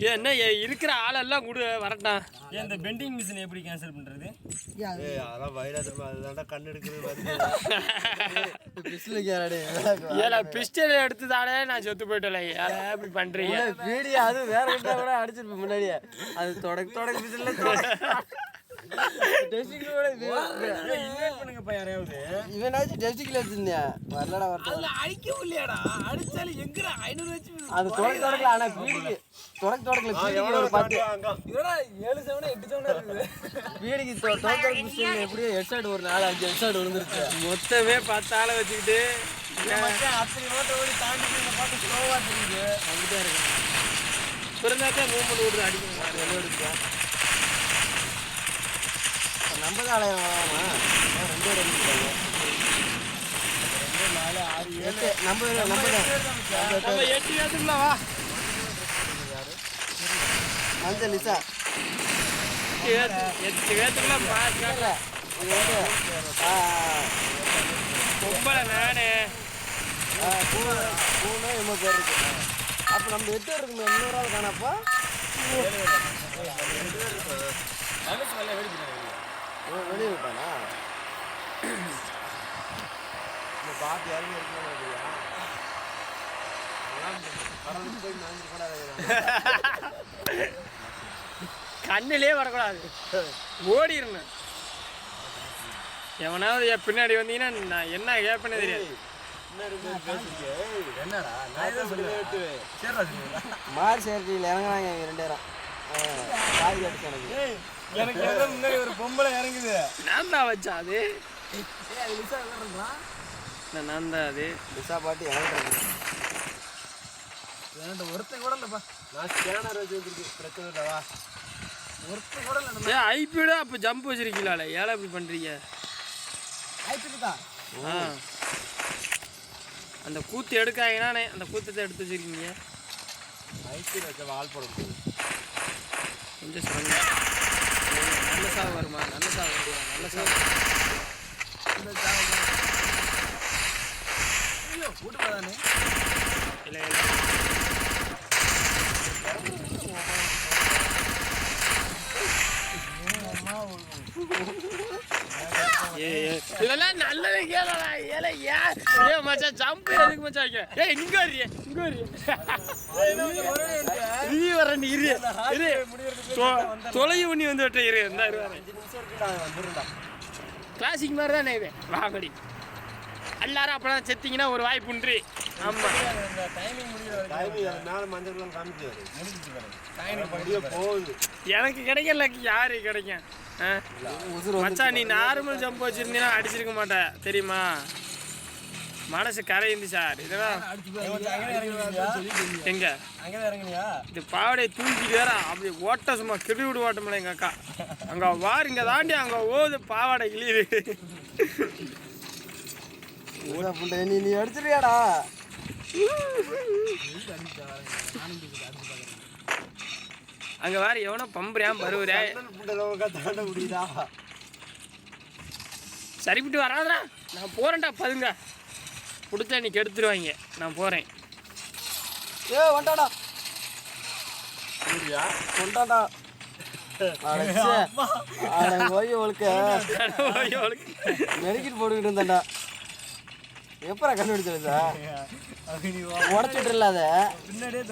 ஏன் என்ன ஏ- இருக்கிற ஆளெல்லாம் கொடு வரட்டான் ஏன் இந்த பெண்டிங் மிஷின் எப்படி கேன்சல் பண்றது? ஏய் அதெல்லாம் வைராத்திரமா அதுதான்டா கண் எடுக்கிறது ஏல பிஸ்டல் எடுத்து தானே நான் செத்து போயிட்டல யார இப்படி பண்றீங்க? வீடியோ அது வேற கூட அடிச்சிருப்பேன் முன்னாடியே. அது தொடக்க தொடக்க பிஸ்ல டெஸ்டிங்களோட இன்வைட் யாரையாவது. இவனாச்சும் டெஸ்டிங்ல வச்சிருந்தேன் வரலடா வரல அடிக்கவும் இல்லையாடா? அடிச்சாலும் எங்கடா? ஐநூறு வச்சு அது தொடக்க தொடக்கல ஆனா பீடிக்கு தொடக்க தொடக்கல ஒரு இதோட ஏழு செவனா எட்டு செவனா இருக்குது. பீடிக்கு தொடக்க தொடக்க பிஸ்ல எப்படியோ ஹெட்ஷாட் ஒரு நாலு அஞ்சு ஹெட்ஷாட் விழுந்துருச்சு மொத்தமே பத்து ஆளை வச்சுக்கிட்டு அப்படி ஓட்ட ஓடி தாண்டி இந்த பாட்டு ஸ்லோவா தெரியுது. வந்துட்டே இருக்கு. பிறந்தாத்தான் மூமெண்ட் விடுறது அடிக்கணும். நம்ம தான் ரெண்டு பேர் அடிக்கிறாங்க எட்டு, நம்ம நம்ம தான். நம்ம தான். எட்டு பேத்துக்குள்ள வா மஞ்சள் லிசா எட்டு பேத்து எட்டு இது வந்து ஆ, நானு பூனை பூனை எம்மோ பேர் இருக்கு அப்போ நம்ம எட்டு இருக்குமே இன்னொரு ஆள் காணப்போ வெளியே விட்டானா இந்த பாட்டு இறங்கி இருக்கணும் கடலுக்கு போய் நாஞ்சு கூட கண்ணிலே வரக்கூடாது. ஓடிடணும் எவனாவது என் பின்னாடி வந்தீங்கன்னா நான் என்ன கேட்பேனே தெரியாது. என்னடா? நான் ஏதோ சொல்லுவேன் சரிடா சொல்லுவேன் மார் சேர்ட்டியில் இறங்குறாங்க இவங்க ரெண்டு பேரும். ஆ, காய் அடிச்சு எனக்கு. ஏய் எனக்கு ஏதோ முன்னாடி ஒரு பொம்பளை இறங்குது. நான் தான் வச்சா அது? நான் தான் அது. லிசா பாட்டி இறங்குறாங்க என்கிட்ட ஒருத்தன் கூட இல்லைப்பா. நான் ஸ்கேனர் வச்சு வந்துருக்கு பிரச்சனை இல்லவா ஒருத்தன் கூட இல்லை ஏன் ஐபியோட அப்போ ஜம்ப் வச்சிருக்கீங்களா ஏழை இப்படி பண்ணுறீங்க ஆயிடுச்சுதா ஆ. அந்த கூத்து எடுக்காங்கன்னானே அந்த கூத்தத்தை எடுத்து வச்சிருக்கீங்க. ஐஸ்கிரீம் வச்ச வால் போட முடியும் கொஞ்சம் சிரமம். நல்ல சாவு வருமா? நல்ல சாவு வருமா? நல்ல சாவு ஐயோ கூட்டு போதானே இல்லை இல்லை. ஏய், இதெல்லாம் நல்லது கேளடா. ஏலே ஏன் ஏ மச்சான் ஜம்ப் எதுக்கு மச்சான் வைக்க? ஏய் இங்க வரியே இங்க வரியே. நீ வர நீ இரு. இரு. தொ- தொலைவு பண்ணி வந்து விட்ட இரு. இந்த கிளாசிக் மாதிரி தானே இது? வாங்கடி. எல்லாரும் அப்பதான் செத்தீங்கன்னா ஒரு வாய்ப்பு உண்டு ஆமா. டைமிங் முடிகிற டைமிங் அது மேலே மஞ்சள் கலர் காமிக்கிறாரு முடிஞ்சிச்சு பாருங்க அப்படியே போகுது எனக்கு கிடைக்கல யாரு கிடைக்கும் மச்சான் நீ நார்மல் ஜம்ப் வச்சிருந்தீங்கன்னா அடிச்சிருக்க மாட்டேன் தெரியுமா? மனசு கரையுது சார். இதெல்லாம் எங்க? இது பாவடை தூக்கிட்டு வேற அப்படி ஓட்ட சும்மா கிளி விடு ஓட்டமில்ல எங்க அக்கா. அங்க வார் இங்க தாண்டி அங்க ஓது பாவாடை கிளியுது நீ அடிச்சிருவியாடா அங்க வேற எவனோ பம்புறியான் பருவுறே புண்டை தாண்ட முடியுதா சரிப்பட்டு வராதடா. நான் போறேன்டா பதுங்க. கொடுத்தா நீ கெடுத்துருவாங்க. நான் போறேன். ஏ வண்டாடா. புரியா கொண்டாடா போய் உனக்கு மெடிக்கல் போட்டுக்கிட்டு இருந்தேன்டா. எப்பரா கண்டுபிடிச்சது சார் நீ உடச்சிட்டு இல்லாத பின்னாடியே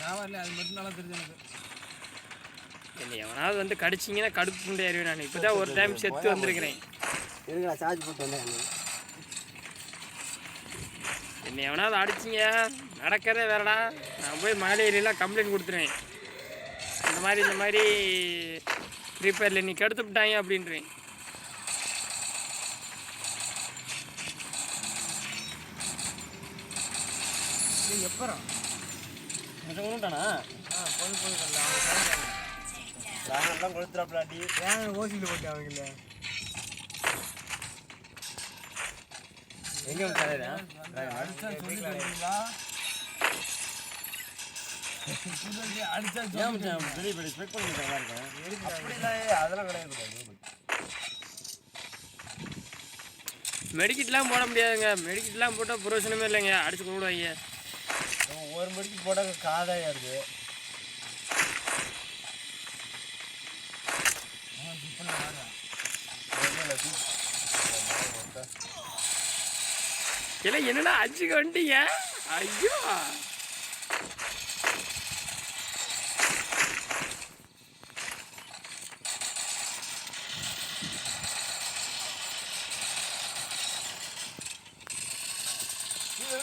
சாவார்ல அது மட்டும் நல்லா தெரிஞ்சு எனக்கு. என்னை எவனாவது வந்து கடிச்சிங்கன்னா கடுப்பு புண்டை ஏறிவேன் நான். இப்போதான் ஒரு டைம் செத்து வந்திருக்கிறேன். இருக்குடா சார்ஜ் போட்டு வந்தேன் என்னை எவனாவது அடிச்சிங்க? நடக்கிறதே வேறடா. நான் போய் மகளிரெல்லாம் கம்ப்ளைண்ட் கொடுத்துருவேன். இந்த மாதிரி இந்த மாதிரி ரிப்பேரில் நீ கெடுத்து விட்டாங்க அப்படின்றேன். எப்பரா கொண்டுட்டானா எல்லாம் கொடுத்துறாப்லாட்டி ஏன் ஓசியில் போட்டு அவங்கள எங்க அடிச்சா சொல்லி பெரிய பெரிய ஸ்பெக் பண்ணி இருக்கேன் அப்படிலாம் அதெல்லாம் கிடையாது மெடிக்கிட்லாம் போட முடியாதுங்க மெடிக்கிட்லாம் போட்டால் புரோசனமே இல்லைங்க அடிச்சு கொடுவாங்க ஒரு மணிக்கு போட்டால் காதாயா இருக்கு இல்லை என்னடா அடிச்சுக்க வந்துட்டீங்க ஐயோ ஏய். அவன் எவ்வளோ வெட்டல் அமுத்தின பின்னாடி வந்து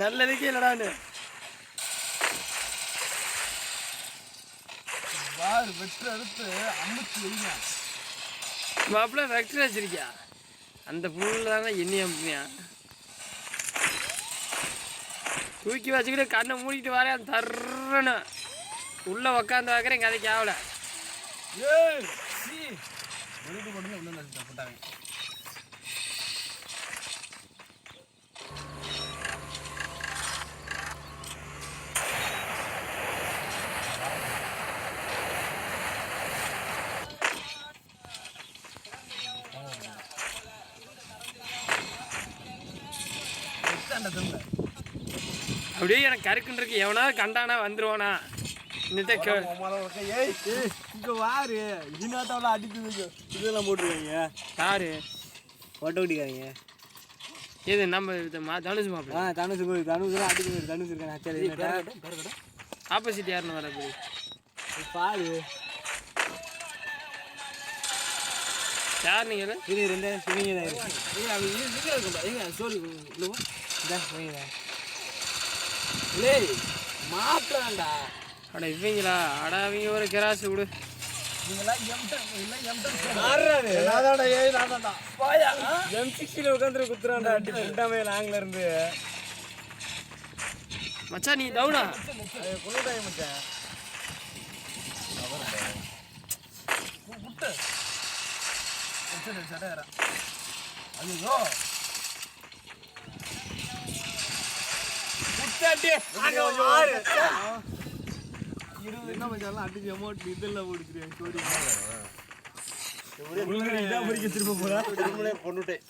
நல்லதுக்கே இல்லடான்னு பாரு வெட்டு எடுத்து அமுத்து வைங்க மாப்பிள்ள ஃபேக்டரி வச்சிருக்கியா? அந்த புல்லில் தானே எண்ணி தூக்கி வச்சுக்கிட்டு கண்ணை மூடிட்டு வரேன் தர்றன்னு உள்ளே உக்காந்து வைக்கிறேன் கதைக்கு ஆகல ஏய் சி வெளியிட்டு போட்டு உள்ள நசுத்த போட்டாங்க அப்படியே எனக்கு கருக்குன்னு இருக்கு எவனாவது கண்டானா வந்துருவானா. வாரு. இனாத்தாவில் அடிக்குது இதெல்லாம் போட்டுருக்காங்க. யாரு? போட்டோ ஓட்டிக்காங்க இது நம்ம தனுஷ் மாப்பிள்ள? ஆ தனுஷ் கோயில் தனுஷ் அடிக்குது தனுஷ் இருக்காங்க சரி ஆப்போசிட் யாருன்னு வர போய் பாரு. யார் நீங்கள் இது ரெண்டு இவங்க தான் இருக்கு இவங்க லேய் மாப்பிளாண்டா அட இவங்களா? அட அவங்க ஒரு கிராஸ் விடு. மச்சான் நீ டவுனா ஐயோ குத்தாட்டி அங்க இருபது என்ன மச்சான் அடிச்சு அமௌண்ட் இதெல்லாம் ஓடிக்கிறேன் சோடி இதான் முடிக்க திரும்ப போறா? திருமணே பொண்ணுட்டேன்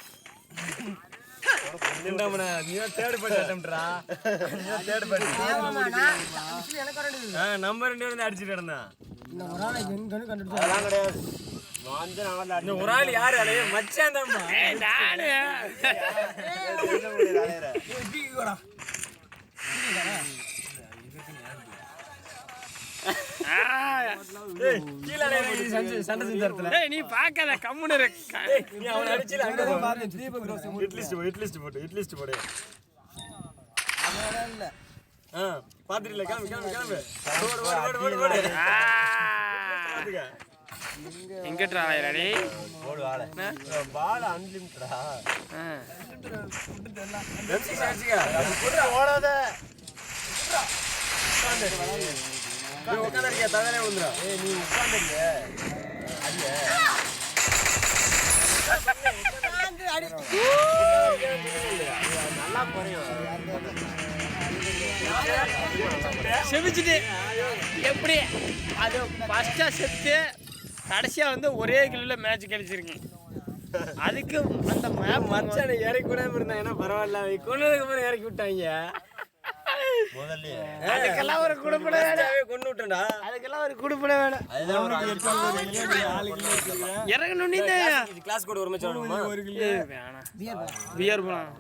நம்ம ரெண்டு பேரும் அடிச்சிட்டு இருந்தேன் கிடையாது. ஒரு ஆள் யாரு? அலைய மச்சான் நானு அலையிற. அடிச்சில அங்க போ இட்லிஸ்ட் போட்டு இட்லிஸ்ட் போடு. ஆ பாத்துட்டீல கிளம்பு கிளம்பு கிளம்பு. ஓடு ஓடு ஓடு ஓடு ஓடு எங்கிட்டா அலையறாடி போடு வாழை பால் அன்லிமிட்டடா ஓடாத. நீ உட்காந்துருக்கியா வந்துடும் ஏய் நீ நல்லா குறையும் செவிச்சுட்டு எப்படி? அது ஃபஸ்ட்டாக செத்து கடைசியாக வந்து ஒரே கிலோவில் மேட்ச் கிடைச்சிருக்கேன் அதுக்கு அந்த மேப் மச்சான் இறக்கி விடாம இருந்தா ஏன்னா பரவாயில்ல? கொண்டதுக்கு அப்புறம் இறக்கி விட்டாங்க. அதுக்கெல்லாம் ஒரு குடுப்பட வேணும். கொண்டு விட்டேன்டா அதுக்கெல்லாம் ஒரு குடுப்பட வேணும். ஒரு இறங்கணும் நீ இது கிளாஸ் கூட ஒரு மச்சான் வேணுமா? வேணாம். பியர் போலாம்